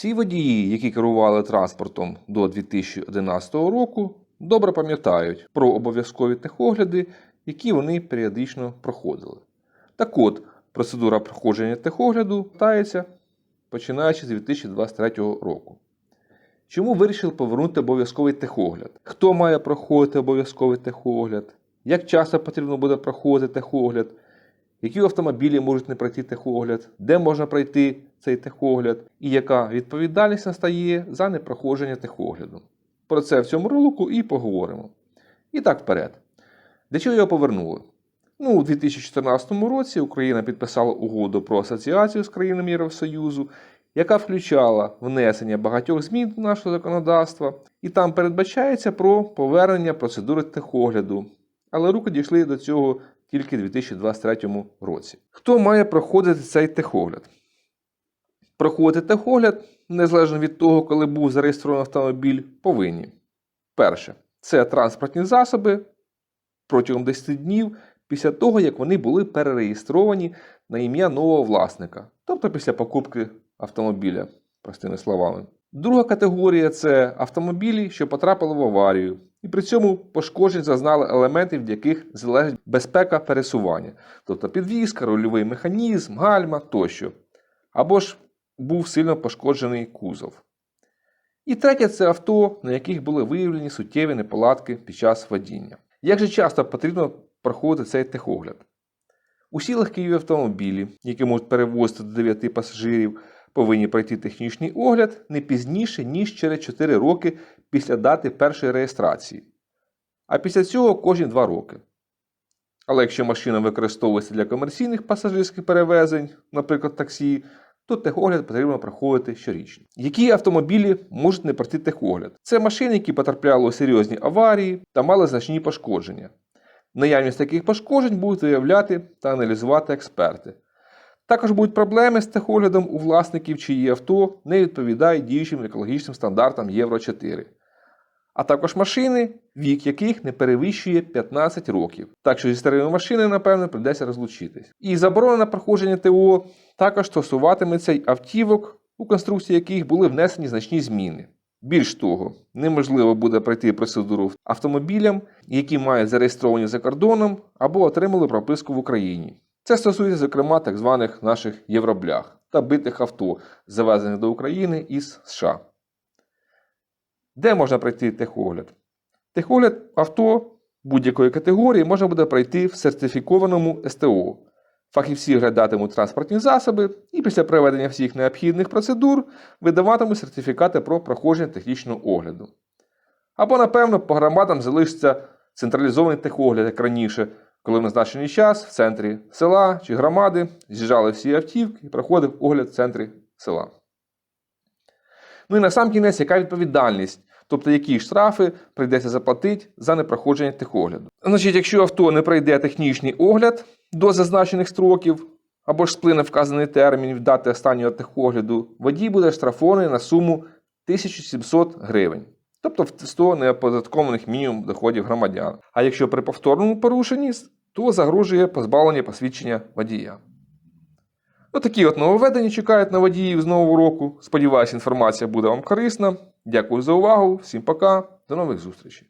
Всі водії, які керували транспортом до 2011 року, добре пам'ятають про обов'язкові техогляди, які вони періодично проходили. Так от, процедура проходження техогляду тається починаючи з 2023 року. Чому вирішили повернути обов'язковий техогляд? Хто має проходити обов'язковий техогляд? Як часто потрібно буде проходити техогляд? Які автомобілі можуть не пройти техогляд? Де можна пройти цей техогляд? І яка відповідальність настає за непроходження техогляду? Про це в цьому ролику і поговоримо. І так вперед. Для чого його повернули? Ну, у 2014 році Україна підписала угоду про асоціацію з країнами Євросоюзу, яка включала внесення багатьох змін до нашого законодавства, і там передбачається про повернення процедури техогляду. Але руки дійшли до цього тільки у 2023 році. Хто має проходити цей техогляд? Проходити техогляд, незалежно від того, коли був зареєстрований автомобіль, повинні. Перше, це транспортні засоби протягом 10 днів після того, як вони були перереєстровані на ім'я нового власника, тобто після покупки автомобіля, простими словами. Друга категорія це автомобілі, що потрапили в аварію, і при цьому пошкоджень зазнали елементи, від яких залежить безпека пересування, тобто підвізка, рульовий механізм, гальма тощо. Або ж був сильно пошкоджений кузов. І третє це авто, на яких були виявлені суттєві неполадки під час водіння. Як же часто потрібно проходити цей техогляд? Усі легкі автомобілі, які можуть перевозити до 9 пасажирів, повинні пройти технічний огляд не пізніше, ніж через 4 роки після дати першої реєстрації, а після цього кожні 2 роки. Але якщо машина використовується для комерційних пасажирських перевезень, наприклад, таксі, то техогляд потрібно проходити щорічно. Які автомобілі можуть не пройти техогляд? Це машини, які потрапляли у серйозні аварії та мали значні пошкодження. Наявність таких пошкоджень будуть виявляти та аналізувати експерти. Також будуть проблеми з техоглядом у власників, чиї авто не відповідають діючим екологічним стандартам Євро 4. А також машини, вік яких не перевищує 15 років. Так що зі старими машинами, напевно, прийдеться розлучитись. І заборона на проходження ТО також стосуватиметься й автівок, у конструкції яких були внесені значні зміни. Більш того, неможливо буде пройти процедуру автомобілям, які мають зареєстровані за кордоном або отримали прописку в Україні. Це стосується, зокрема, так званих наших євроблях та битих авто, завезених до України із США. Де можна пройти техогляд? Техогляд авто будь-якої категорії можна буде пройти в сертифікованому СТО. Фахівці глядатимуть транспортні засоби і після проведення всіх необхідних процедур видаватимуть сертифікати про проходження технічного огляду. Або, напевно, по громадам залишиться централізований техогляд, як раніше, коли в назначений час в центрі села чи громади з'їжджали всі автівки і проходив огляд в центрі села. Ну і на сам кінець, яка відповідальність, тобто які штрафи прийдеться заплатити за непроходження техогляду. Значить, якщо авто не пройде технічний огляд до зазначених строків, або ж сплине вказаний термін дати останнього техогляду, водій буде штрафований на суму 1700 гривень. Тобто в 100 неоподаткованих мінімум доходів громадян. А якщо при повторному порушенні, то загрожує позбавлення посвідчення водія. Отакі от нововведення чекають на водіїв з нового року. Сподіваюсь, інформація буде вам корисна. Дякую за увагу, всім пока, до нових зустрічей.